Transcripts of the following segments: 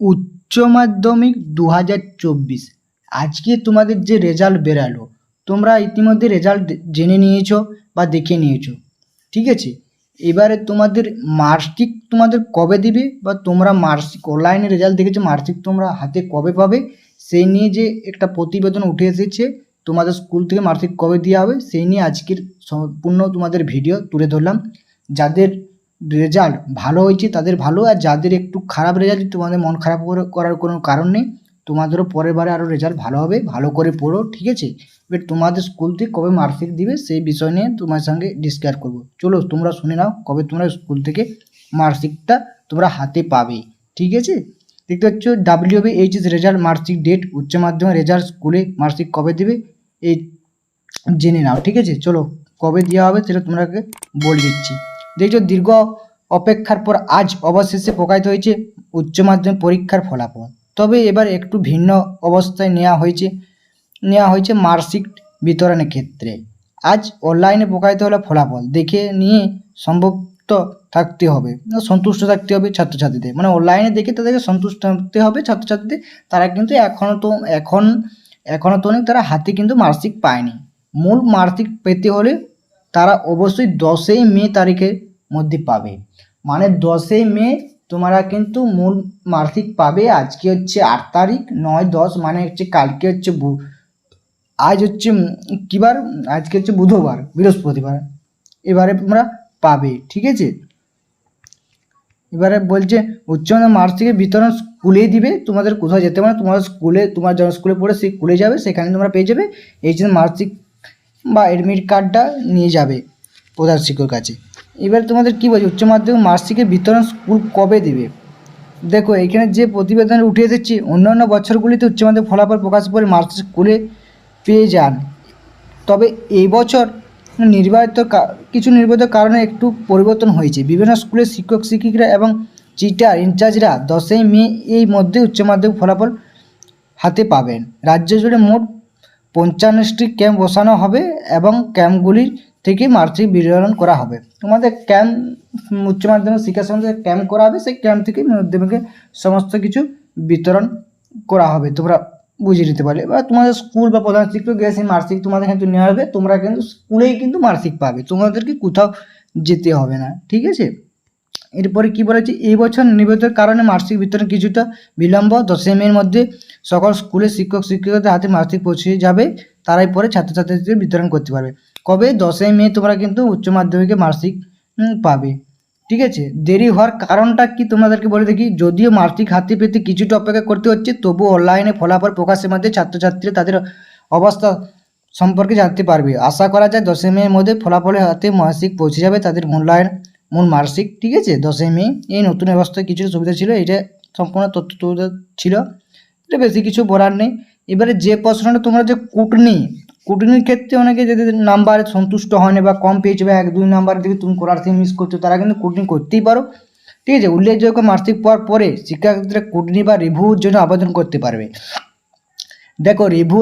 উচ্চ মাধ্যমিক দু হাজার চব্বিশ। আজকে তোমাদের যে রেজাল্ট বেরালো, তোমরা ইতিমধ্যে রেজাল্ট জেনে নিয়েছো বা দেখে নিয়েছো, ঠিক আছে? এবারে তোমাদের মার্কশিট তোমাদের কবে দিবে বা তোমরা মার্কশিট অনলাইনে রেজাল্ট দেখেছ, মার্কশিট তোমরা হাতে কবে পাবে, সেই নিয়ে যে একটা প্রতিবেদন উঠে এসেছে, তোমাদের স্কুল থেকে মার্কশিট কবে দেওয়া হবে, সেই নিয়ে আজকের সম্পূর্ণ তোমাদের ভিডিও তুলে ধরলাম। যাদের রেজাল্ট ভালো হয়েছে, তাদের ভালো, আর যাদের একটু খারাপ রেজাল্ট তোমাদের মন খারাপ করে- করার কোনো কারণ নেই। তোমাদেরও পরের বারে আরও রেজাল্ট ভালো হবে, ভালো করে পড়ো, ঠিক আছে? এবার তোমাদের স্কুল থেকে কবে মার্কশিট দিবে, সেই বিষয় নিয়ে তোমার সঙ্গে ডিসকাস করব। চলো, তোমরা শুনে নাও কবে তোমরা স্কুল থেকে মার্কশিটটা তোমরা হাতে পাবে, ঠিক আছে? দেখতে পাচ্ছ WB HS result marksheet date উচ্চ মাধ্যমিক রেজাল্ট স্কুলে মার্কশিট কবে দেবে, এই জেনে নাও, ঠিক আছে? চলো, কবে দেওয়া হবে সেটা তোমাকে বলে দিচ্ছি। দেখছ দীর্ঘ অপেক্ষার পর আজ অবশেষে প্রকাশিত হয়েছে উচ্চ মাধ্যমিক পরীক্ষার ফলাফল। তবে এবার একটু ভিন্ন অবস্থায় নেওয়া হয়েছে নেওয়া হয়েছে মার্কশিট বিতরণের ক্ষেত্রে। আজ অনলাইনে প্রকাশিত হলো ফলাফল, দেখে নিয়ে সম্ভবত থাকতে হবে, সন্তুষ্ট থাকতে হবে ছাত্রছাত্রীদের। মানে অনলাইনে দেখে তাদেরকে সন্তুষ্ট থাকতে হবে ছাত্রছাত্রীদের, তারা কিন্তু এখনও তো, এখন এখনও তো অনেক তারা হাতে কিন্তু মার্কশিট পায়নি। মূল মার্কশিট পেতে হলে তারা অবশ্যই দশই মে তারিখের মধ্যে পাবে। মানে দশই মে তোমরা কিন্তু মূল মার্কশিট পাবে। আজকে হচ্ছে আট তারিখ নয় দশ মানে হচ্ছে কালকে হচ্ছে আজ হচ্ছে উম, কী বার আজকে হচ্ছে বুধবার বৃহস্পতিবার। এবারে তোমরা পাবে ঠিক আছে? এবারে বলছে উচ্চ মাধ্যমিক মার্কশিটের বিতরণ স্কুলেই দিবে। তোমাদের কোথাও যেতে পারে তোমার স্কুলে তোমার যখন স্কুলে পড়ে সেই স্কুলে যাবে সেখানে তোমরা পেয়ে যাবে। এই যে মার্কশিট বা অ্যাডমিট কার্ডটা নিয়ে যাবে প্রধান শিক্ষকের কাছে। এবার তোমাদের কী বলছে, উচ্চ মাধ্যমিক মার্কশিটের বিতরণ স্কুল কবে দেবে? দেখো, এখানে যে প্রতিবেদন উঠে এসেছে, অন্যান্য বছরগুলিতে উচ্চ মাধ্যমিক ফলাফল প্রকাশ করে মার্কশিট স্কুলে পেয়ে যান। তবে এই বছর নির্বাচিত কিছু নির্বাচিত কারণে একটু পরিবর্তন হয়েছে। বিভিন্ন স্কুলের শিক্ষক শিক্ষিকারা এবং চিটার ইনচার্জরা দশই মে এই মধ্যে উচ্চ মাধ্যমিক ফলাফল হাতে পাবেন। রাজ্য জুড়ে মোট পঞ্চান্নটি ক্যাম্প বসানো হবে এবং ক্যাম্পগুলির থেকে মার্কশিট বিতরণ করা হবে। তোমাদের ক্যাম্প উচ্চ মাধ্যমিক শিক্ষা সঙ্গে ক্যাম্প করা হবে, সেই ক্যাম্প থেকে মাধ্যমিকে সমস্ত কিছু বিতরণ করা হবে। তোমরা বুঝিয়ে নিতে পারলে। এবার তোমাদের স্কুল বা প্রধান শিক্ষক গিয়ে সেই মার্কশিট তোমাদের কিন্তু নেওয়া হবে, তোমরা কিন্তু স্কুলেই কিন্তু মার্কশিট পাবে। তোমাদেরকে কোথাও যেতে হবে না, ঠিক আছে? এরপরে কি বলেছে? এই বছর নিবেদনের কারণে মার্কশিট বিতরণ কিছুটা বিলম্ব। দশই মের মধ্যে সকল স্কুলের শিক্ষক শিক্ষকদের হাতে মার্কশিট পৌঁছে যাবে। তারাই পরে ছাত্রছাত্রীদের বিতরণ করতে পারবে। কবে? দশই মে তোমরা কিন্তু উচ্চ মাধ্যমিকে উম, পাবে। ঠিক আছে? দেরি হওয়ার কারণটা কি তোমাদেরকে বলে দেখি? যদিও মার্কশিট হাতে পেতে কিছুটা অপেক্ষা করতে হচ্ছে তবু অনলাইনে ফলাফল প্রকাশের মধ্যে ছাত্রছাত্রীরা তাদের অবস্থা সম্পর্কে জানতে পারবে। আশা করা যায় দশই মের মধ্যে ফলাফলের হাতে মার্কশিট পৌঁছে যাবে। তাদের মূল্যায়ন মূল মার্কশিট ঠিক আছে? দশই মে, এই নতুন ব্যবস্থায় কিছু সুবিধা ছিল এটা সম্পূর্ণ তথ্য তুলে ছিল। এটা বেশি কিছু বলার নেই। এবারে যে প্রশ্নটা তোমরা যে কুটনি, কুটনির ক্ষেত্রে অনেকে যদি নাম্বারে সন্তুষ্ট হয় না বা কম পেয়েছে বা এক, দুই নাম্বার দিকে তুমি করার থেকে মিস করছ, তারা কিন্তু কুটনি করতেই পারো। ঠিক আছে? উল্লেখযোগ্য মার্কশিট পাওয়ার পরে শিক্ষাক্ষেত্রে কুটনি বা রিভিউর জন্য আবেদন করতে পারবে। দেখো রিভিউ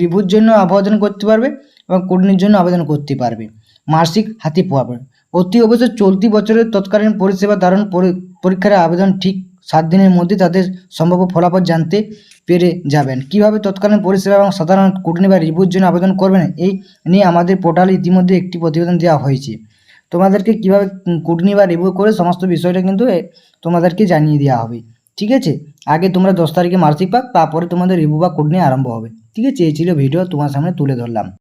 রিভিউর জন্য আবেদন করতে পারবে এবং কুটনির জন্য আবেদন করতে পারবে। মাসিক হাতে পাবে অতি অবশ্য চলতি বছরের তৎকালীন পরিষেবা ধারণ পরি- পরীক্ষার আবেদন ঠিক সাত দিনের মধ্যে তাদের সম্ভাব্য ফলাফল জানতে পেরে যাবেন। কীভাবে তৎকালীন পরিষেবা এবং সাধারণ কুটনি বা রিভিউর জন্য আবেদন করবেন, এই নিয়ে আমাদের পোর্টালে ইতিমধ্যে একটি প্রতিবেদন দেওয়া হয়েছে। তোমাদেরকে কীভাবে কুটনি বা রিভিউ করে সমস্ত বিষয়টা কিন্তু তোমাদেরকে জানিয়ে দেওয়া হবে। ঠিক আছে? আগে তোমরা দশ তারিখে মার্কশিট পাক, তারপরে তোমাদের রিভিউ বা কুটনি আরম্ভ হবে। ঠিক আছে? এই ছিল ভিডিও, তোমার সামনে তুলে ধরলাম।